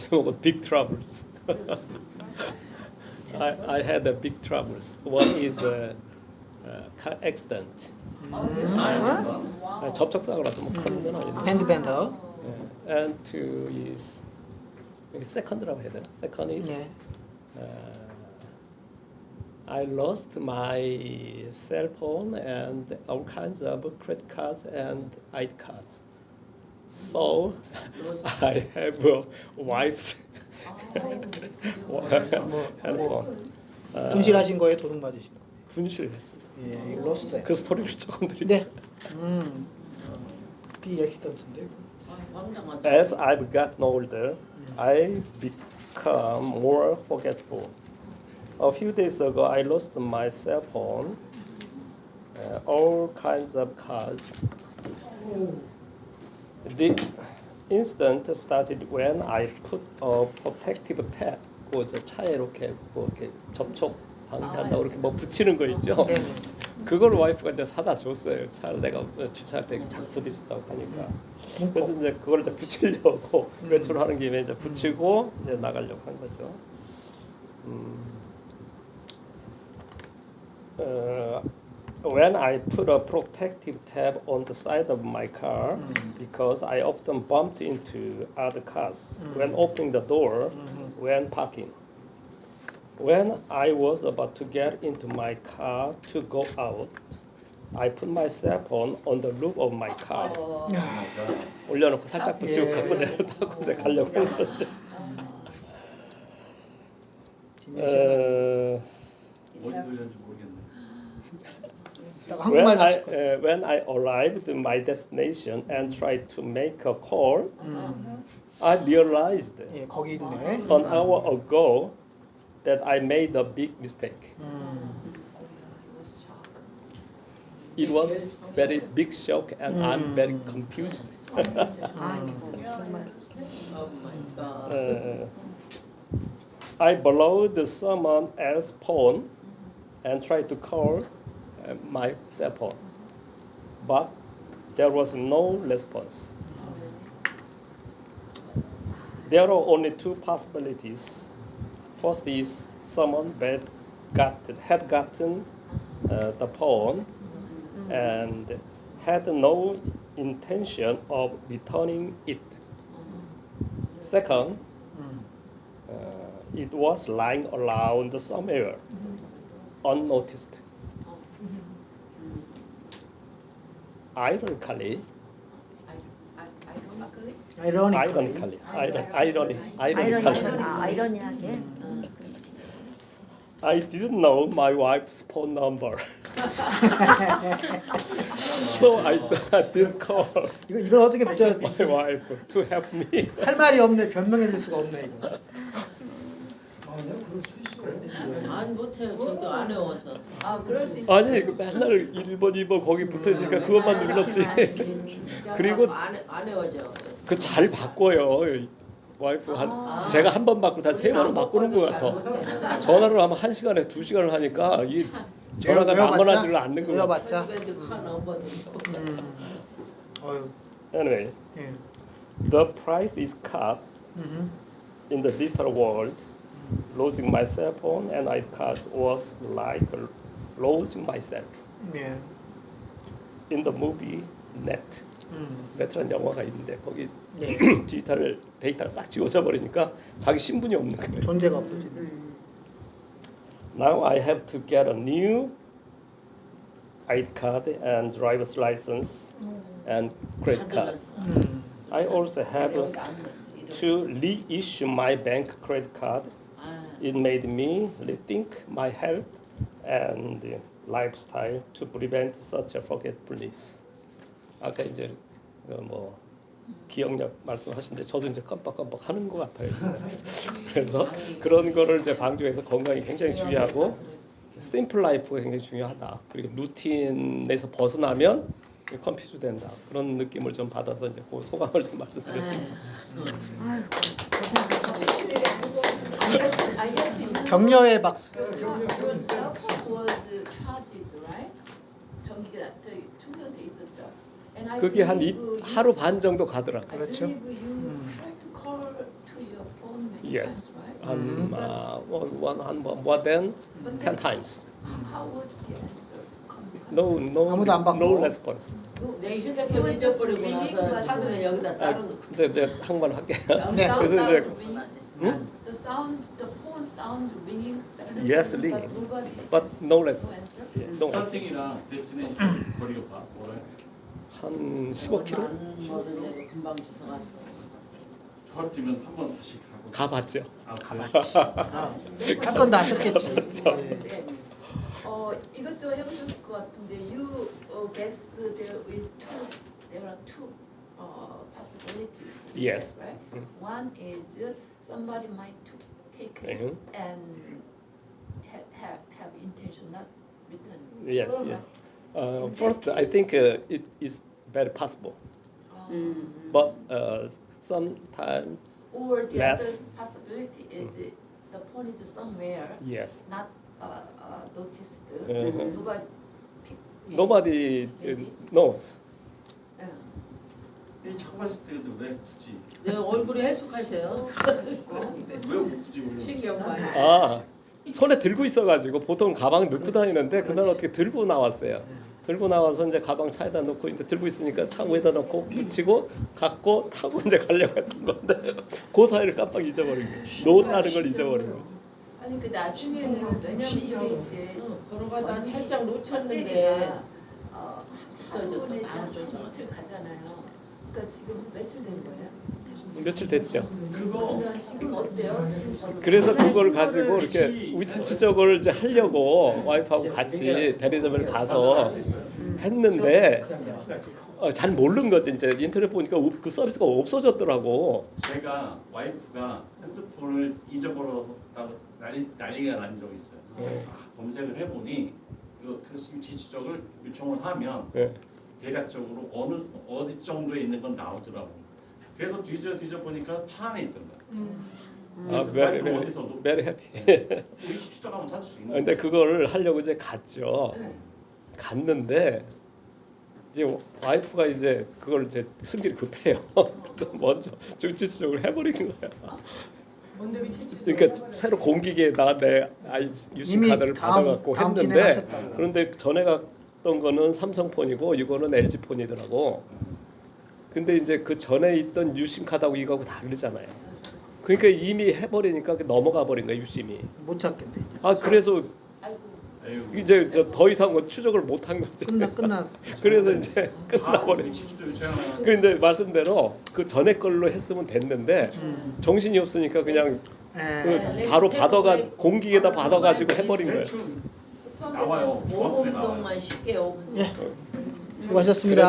제목은 Big Troubles. I, I had a big troubles. One is a, a car accident. 아, 접촉사고라서 뭐 큰 건 아닌데. 핸드밴더. 예. And two is 여기 second라고 해야 되나? Second is 네. uh, I lost my cell phone and all kinds of credit cards and ID cards. So I have a wife's 핸드폰. 아, 분실하신 거에 도둑 맞으신 거. 분실했습니다. 예, 이거 로스트. 그 스토리를 조금 드릴게요. 네. 음. 비 액시던트인데. As I've gotten older, I become more forgetful. A few days ago, I lost my cell phone, uh, all kinds of cards. The incident started when I put a protective tab. 그저 차에 이렇게 뭐 이렇게 접촉 방지한다 고 이렇게 뭐 붙이는 거 있죠. 네. 네. 그걸 와이프가 이제 사다 줬어요. 차를 내가 주차할 때 자꾸 부딪혔다고 하니까. 그래서 이제 그걸 이제 붙이려고 음. 외출하는 김에 이제 붙이고 이제 나가려고 한 거죠. 음. 어, when I put a protective tab on the side of my car 음. because I often bumped into other cars 음. when opening the door 음. when parking. When I was about to get into my car to go out, I put my cell phone on the roof of my car. 올려놓고 살짝 붙이고 예. 갖고 내려다고 이제 가려고 한 거죠. 디멘션은 어, 어디서 들렸는지 모르겠네. 딱 when 한국말 I 하실 거예요. uh, when I arrived at my destination and tried to make a call, 음. I realized 예, 거기 있네. an hour ago that I made a big mistake. 음. It was very big shock and I'm very confused. Uh, I borrowed someone else's phone and tried to call uh, my cell phone, but there was no response. There are only two possibilities. First is someone bad got had gotten uh, the phone and had no intention of returning it. Second, uh, it was lying around somewhere, unnoticed. Ironically, ironically, ironically, 아, 아이러니하게 I didn't know my wife's phone number, so I didn't call 이거 이걸 어떻게 저, my wife to help me. 할 말이 없네. 변명해 줄 수가 없네 이거. 안 못해요. 저도 안 외워서. 아 그럴 수 있어. 아니 그 맨날 1번 2번 거기 붙어 있으니까 그것만 눌렀지. 그리고 안, 안 외워져. 그 잘 바꿔요. 와이프 한 아. 제가 한 번 바꾸고 한세 번은 바꾸는 것 같아. 전화를 하면 한 시간에 두 시간을 하니까 이 전화가 외워- 남아나지를 않는 것 같아. 외워봤자. 음. 어유. Anyway, 예. the price is cut 음. in the digital world. Losing my cell phone and ID cards was like losing myself. 예. In the movie Net. 음. 네트라는 영화가 있는데 거기 예. 디지털 데이터가 싹 지워져 버리니까 자기 신분이 없는 거예요. 존재가 없어지네. Now I have to get a new ID card and driver's license and credit card. 음. I also have to reissue my bank credit card. It made me rethink my health and lifestyle to prevent such a forgetfulness. 아까 이제 그뭐 기억력 말씀하신데 저도 이제 깜빡깜빡 하는 것 같아요. 이제. 그래서 그런 거를 이제 방지해서 건강이 굉장히 중요하고 심플 라이프가 굉장히 중요하다. 그리고 루틴에서 벗어나면 컴퓨터 된다. 그런 느낌을 좀 받아서 이제 그 소감을 좀 말씀드렸습니다. 아유 고생 알수 있는. 격려의 박수. 그게 한 이, 하루 반 정도 가더라고요. I 그렇죠. 음. Yes. Um, uh, one, one, one, more than But ten then times. how was the answer? No, no, 아무도 안 받고. no response. 내 휴대폰 잊어버리고 나서 카드는 여기다 아, 따로. 이제 이제 한번 할게요. 네. 그래서 이제 ring, the sound, the phone sound ringing. Yes, but ringing. Nobody. but no No response. answer. 예, no answer. 스타팅이랑 데스티네이션 거리가 봐. 뭐래? 한 15km 안 먹은 데고 금방 주워 갔어. 저 같으면 한 번 다시 가고. 가봤죠. 아? 아, 할건다 하셨겠지. 예. 네. 어 이것도 해보셨을 것 같은데 you uh, guess there is two there are two uh, possibilities. Yes. right? Mm. One is somebody might to take it Mhm. and have have have intention not return. Yes, yes. Uh, first, I think uh, it is very possible, Uh, 음. but uh, sometimes Or the Yes. other possibility is it the phone is somewhere yes, not uh, uh, noticed. Mhm. Nobody pick. nobody uh, Maybe. knows. 예. 이 창봤을 때도 왜 굳이? 내 얼굴이 해숙하세요. 왜 굳이 올려? 신경 많이. 아 손에 들고 있어가지고 보통 가방 넣고 다니는데 그날 어떻게 들고 나왔어요. 들고 나와서 이제 가방 차에다 놓고 이제 들고 있으니까 차 위에다 놓고 붙이고 갖고 타고 이제 가려고 했던 건데 그 사이를 깜빡 잊어버린 거지. 놓았다는 걸 잊어버린 거지. 아니 그 나중에는 왜냐면 이게 이제 어, 걸어가다 살짝 놓쳤는데 배터리가, 어, 없어졌어. 한 번에 바로 한 쫓아갔어. 이틀 가잖아요. 그러니까 지금 며칠 된 거예요? 며칠 됐죠. 그거 그러면 지금 어때요? 지금 그래서 그걸 가지고 이렇게 위치 추적을 이제 하려고 와이프하고 같이 대리점을 가서 했는데 어, 잘 모르는 거지 이제 인터넷 보니까 그 서비스가 없어졌더라고. 제가 와이프가 핸드폰을 잊어버렸다고 난리 난리가 난 적이 있어요. 아, 검색을 해보니 이거 그 위치 추적을 요청을 하면 예. 대략적으로 어느 어디 정도에 있는 건 나오더라고. 그래서 뒤져 뒤져 보니까 차 안에 있던 거야. 아, 그 very, 와이프 very, 어디서도 very happy. 위치 추적하면 찾을 수 있는. 근데 그거를 하려고 이제 갔죠. 갔는데 이제 와이프가 이제 그걸 이제 승질이 급해요. 그래서 먼저 주치 추적을 해버린 거야. 그러니까 새로 공기계에다가 내 아이 유심 카드를 받아갖고 했는데. 그런데 전에 갔던 거는 삼성폰이고 이거는 LG 폰이더라고. 근데 이제 그 전에 있던 유심 카드하고 이거하고 다르잖아요. 그러니까 이미 해버리니까 그 넘어가 버린 거야 유심이. 못 찾겠네. 이제. 아 그래서 아이고. 이제 저 더 이상 그 추적을 못 한 거지. 끝나 끝나. 그래서 이제 끝나버린. 위치 추적 요청하면 그런데 말씀대로 그 전에 걸로 했으면 됐는데 음. 정신이 없으니까 그냥 예. 그 바로 받아가 공기계에다 받아가지고 해버린 거예요. 나와요. 5분 동안 쉽게 5분. 예. 수고하셨습니다.